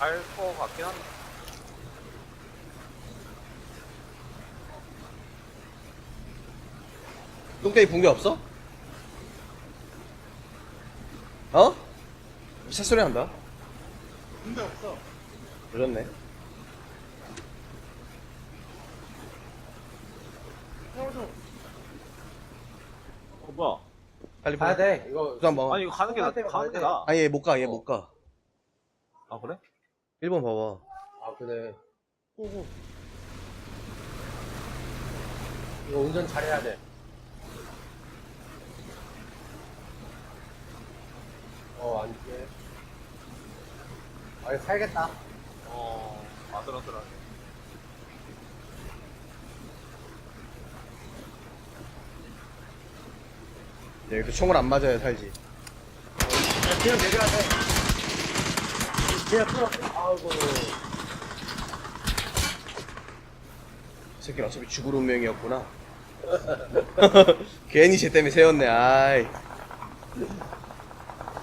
알거 같긴 한데. 똥땡이 붕대 없어? 어? 샷소리 한다. 군대 없어. 그렇네. 태워줘. 어, 뭐야? 빨리 가야. 돼. 이거 먹어. 아니, 이거 가는 게, 나, 때문에 가는 게. 나. 아니 얘 못 가, 얘 어. 못 가. 아, 그래? 1번 봐봐. 아 그래. 오고. 이거 운전 잘해야 돼. 어, 안 돼. 아, 이거 살겠다. 어, 아슬아슬하네. 여기도 총을 안 맞아야 살지. 야, 그냥 내려야 돼. 그냥 풀어. 아이고. 이 새끼는 어차피 죽을 운명이었구나. 괜히 쟤 때문에 세웠네, 아이.